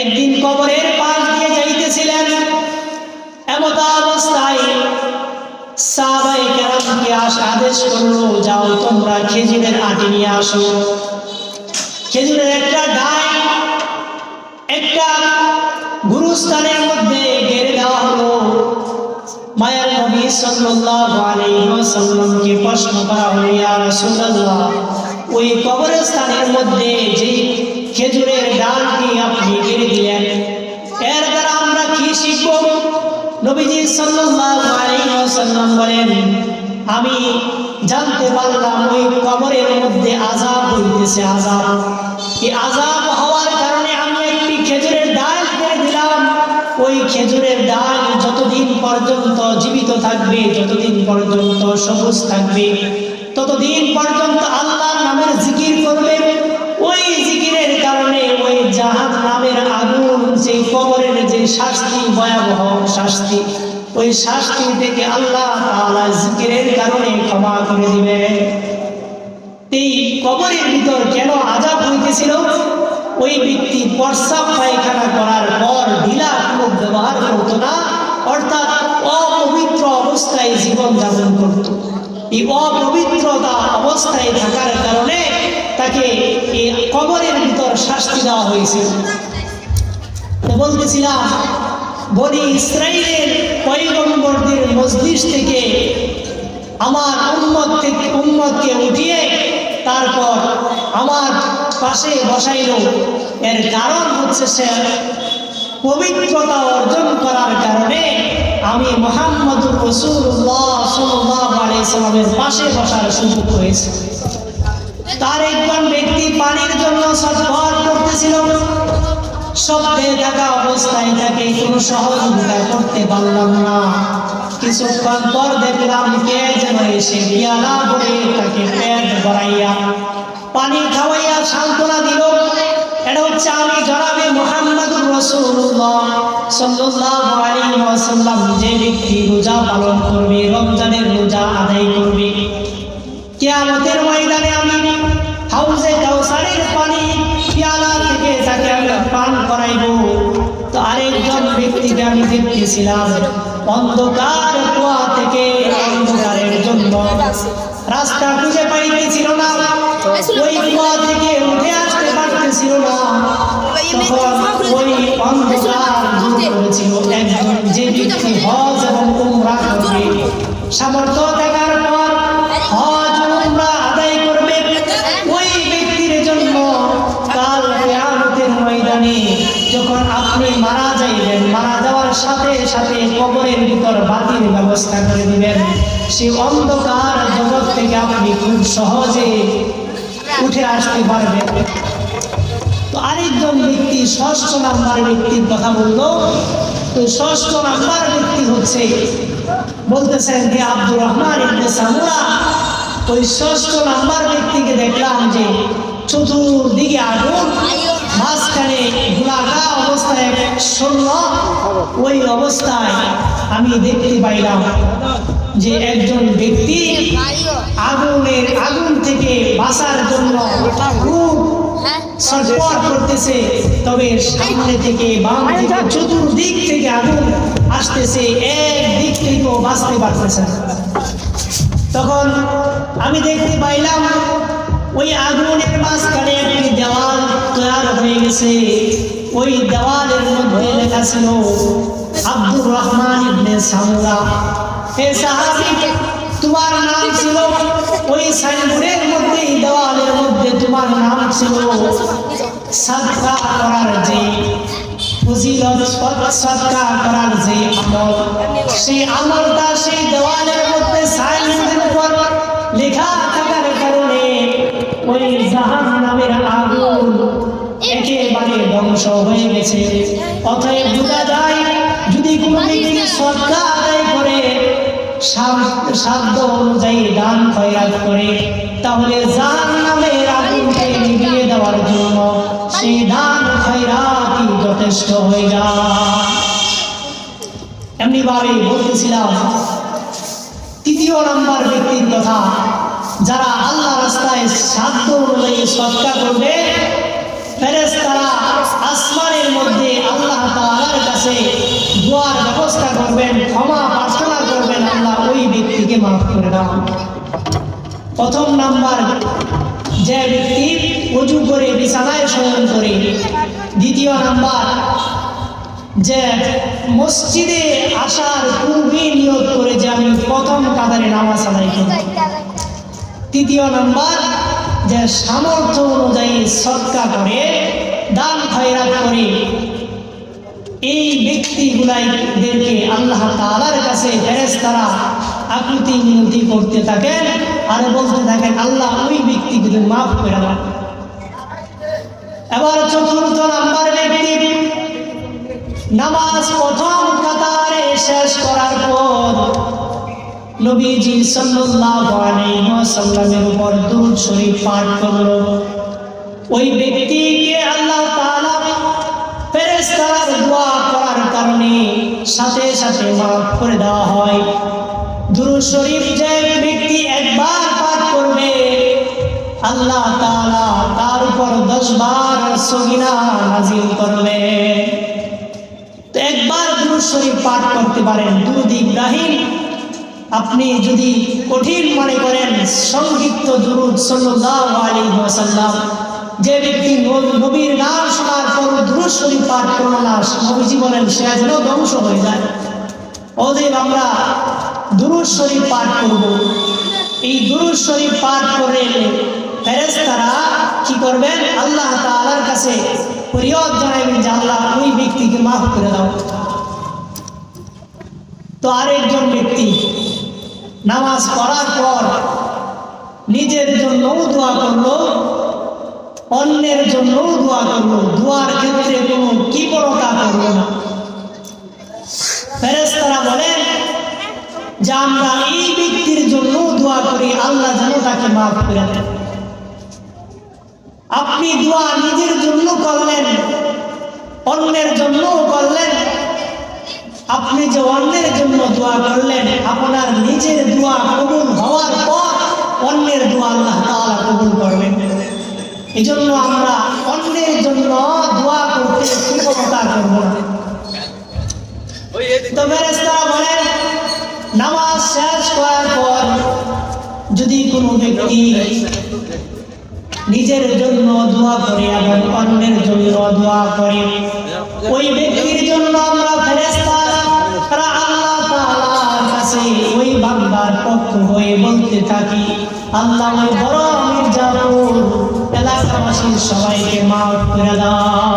একদিন কবরের পাশ দিয়ে যাইতেছিলেন। আদেশ করল, যাও তোমরা খেজুরের আটি নিয়ে আসো। খেজুরের একটা ডাই একটা গুরুস্থানের মধ্যে গেড়ে দেওয়া হলো। মায়ার নবী সাল্লাল্লাহু আলাইহি ওয়াসাল্লামকে প্রশ্ন করা হলো, ইয়া রাসূলুল্লাহ ওই কবরস্থানের মধ্যে যে খেজুরের ডালটি আপনি গেড়ে দিলেন, এর দ্বারা আমরা কি শিখব? নবীজি ওয়াসাল্লাম বলেন, আমি জানতে পারলাম ওই কবরের মধ্যে আযাব হইতেছে আযাব। এই আযাব হওয়ার কারণে আমি একটি খেজুরের ডাল করে দিলাম। ওই খেজুরের ডাল যতদিন পর্যন্ত জীবিত থাকবে, যতদিন পর্যন্ত সবুজ থাকবে ততদিন পর্যন্ত আল্লাহর নামের জিকির করবে, ওই জিকিরের কারণে ওই জাহান নামের আগুন যে কবরের যে শাস্তি, ভয়াবহ শাস্তি, ওই শাস্তি থেকে আল্লাহ জিকিরের কারণে ক্ষমা করে দিবে। এই কবরের ভিতর কেন আজাব হইতেছিল? ওই ব্যক্তি প্রস্রাব পায়খানা করার পর ঢিলা কোনো ব্যবহার করতো না, অর্থাৎ অপবিত্র অবস্থায় জীবন যাপন করত। এই অপবিত্রতা অবস্থায় থাকার কারণে তাকে এই কবরের ভিতর শাস্তি দেওয়া হয়েছিল তো বলতেছিলাম, বনি ইসরায়েলের পৈগম্বরদের মজলিস থেকে আমার উম্মত থেকে উম্মতকে উঠিয়ে তারপর আমার পাশে বসাইল। এর কারণ হচ্ছে সে পবিত্রতা অর্জন করার কারণে আমি মোহাম্মদুর রসুল্লাহ সাল্লাহ আলাইসালামের পাশে বসার সুযোগ হয়েছে তার একজন ব্যক্তি পানির জন্য সৎপথ করতেছিল। সত্যে থাকা অবস্থায় তাকে কোনো সহযোগিতা করতে পারলাম না। কিছুক্ষণ পর দেখলাম কে যেন এসে পিয়ালা ভরে তাকে পেট ভরাইয়া পানি খাওয়াইয়া সান্ত্বনা দিল। এটা হচ্ছে আমি, জনাবে মোহাম্মদুর রসুল্লাহ আলাইহি আমি আরেকজন ব্যক্তিকে আমি দেখতেছিলাম অন্ধকার কুয়া থেকে অন্ধকারের জন্য। রাস্তা খুঁজে পাইতেছিল যাইবেন মারা যাওয়ার সাথে সাথে কবরের ভিতর বাতির ব্যবস্থা করে দিবেন। সেই অন্ধকার জগৎ থেকে আপনি খুব সহজে উঠে আসতে পারবেন। তো আরেকজন ব্যক্তি, ষষ্ঠ নাম্বার ব্যক্তির কথা বলল। তো ষষ্ঠ নাম্বার ব্যক্তি হচ্ছে, বলতেছেন যে আব্দুর রহমান ইবনে সামুরা। ওই ষষ্ঠ নাম্বার ব্যক্তিকে দেখলাম যে চতুর্দিকে আগুন ওই অবস্থায় আমি দেখতে পাইলাম যে একজন ব্যক্তি আগুনের আগুন থেকে বাঁচার জন্য খুব চতুর্দিক থেকে আসতেছে থেকেও বাঁচতে পারতেছে তখন আমি দেখতে পাইলাম ওই আগুনের মাঝখানে একটি দেওয়াল তৈরি হয়ে গেছে। ওই দেওয়ালের মধ্যে লেখা ছিল, আব্দুর রহমান ইবনে সামুরা। হে সাহাবী, তোমার নাম ছিল, ওই সাইনবোর্ডের মধ্যে দেওয়ালের মধ্যে তোমার নাম ছিল, সাদকা করার যে ফজিলত, সদকা করার যে আমল। সেই আমলটা সেই দেওয়ালের মধ্যে সাইনবোর্ডের উপর লেখা থাকার কারণে ওই জাহান নামের আগুন একেবারে ধ্বংস হয়ে গেছে। অতএব বোঝা যায় যদি কোনো ব্যক্তি সদকা আদায় করে, সাধ্য অনুযায়ী দান খয়রাত করে, তাহলে জাহান নামের আগুনকে নিভিয়ে দেওয়ার জন্য সেই দান খয়রাতই যথেষ্ট হয়ে যায়। এমনি ভাবে বলতেছিলাম, তৃতীয় নাম্বার ব্যক্তির কথা, যারা আল্লাহ রাস্তায় সাধ্য অনুযায়ী সৎকা করবে, ফেরেশতারা আসমানের মধ্যে আল্লাহ তাআলার কাছে দোয়ার ব্যবস্থা করবেন, ক্ষমা প্রার্থনা করবেন, আল্লাহ ওই ব্যক্তিকে মাফ করে দাও। প্রথম নাম্বার, যে ব্যক্তি উজু করে, বিছানায় শয়ন করে। দ্বিতীয় নাম্বার, যে মসজিদে আসার পূর্বে নিয়োগ করে যে আমি প্রথম কাতারে নামাজ আদায় করব। তৃতীয় নাম্বার, যে সামর্থ্য অনুযায়ী সৎকা করে দান খয়রাত করে। এই ব্যক্তিগুলাইদেরকে আল্লাহ তাআলার কাছে ফেরেস তারা আকুতি মিনতি করতে থাকেন আর বলতে থাকেন, আল্লাহ ওই ব্যক্তিকে মাফ করে দাও। এবার চতুর্থ নাম্বার ব্যক্তি, নামাজ প্রথম কাতারে শেষ করার পর নবীজি সাল্লাল্লাহু আলাইহি ওয়াসাল্লামের উপর দুরূদ শরীফ পাঠ করল। ওই ব্যক্তিকে সাথে সাথে মাফ করে দেওয়া হয়। দুরু শরীফ যে ব্যক্তি একবার পাঠ করবে, আল্লাহ তাআলা তার উপর দশ বার সগিনা নাজিল করবে। তো একবার দুরূদ শরীফ পাঠ করতে পারেন, দুরূদ ইব্রাহিম। আপনি যদি কঠিন মনে করেন, সংক্ষিপ্ত দুরুদ সাল্লাল্লাহু আলাইহি ওয়াসাল্লাম। যে ব্যক্তি নব- নবীর নাম শোনার পর দুরুদ শরীফ পাঠ করল না নবীজি বলেন, সে যেন ধ্বংস হয়ে যায়। অতএব আমরা দুরুদ শরীফ পাঠ করব। এই দুরুদ শরীফ পাঠ করে ফেরেশতারা কি করবেন? আল্লাহ তাআলার কাছে ফরিয়াদ জানাবেন যে, আল্লাহ, ওই ব্যক্তিকে মাফ করে দাও। তো আরেকজন ব্যক্তি নামাজ পড়ার পর নিজের জন্যও দোয়া করল অন্যের জন্যও দোয়া করল দোয়ার ক্ষেত্রে কোনো কৃপণতা করল না। ফেরেশতারা বলেন, যে আমরা এই ব্যক্তির জন্য দোয়া করি, আল্লাহ যেন তাকে মাফ করে দেন। আপনি দোয়া নিজের জন্য করলেন, অন্যের জন্যও করলেন। আপনি যে অন্যের জন্য দোয়া করলেন, আপনার নিজের দোয়া কবুল হওয়ার পর অন্যের দোয়া আল্লাহ তাআলা কবুল করবেন। এই জন্য আমরা অন্যের জন্য দোয়া করতে নিজের জন্য দোয়া করে এবং অন্যের জন্য দোয়া করে, ওই ব্যক্তির জন্য আমরা আল্লাহ কাছে ওই বান্দার পক্ষ হয়ে বলতে থাকি, আল্লাহ বড় মির্জাপুর এলাকাবাসীর সবাইকে মাফ করে দাও।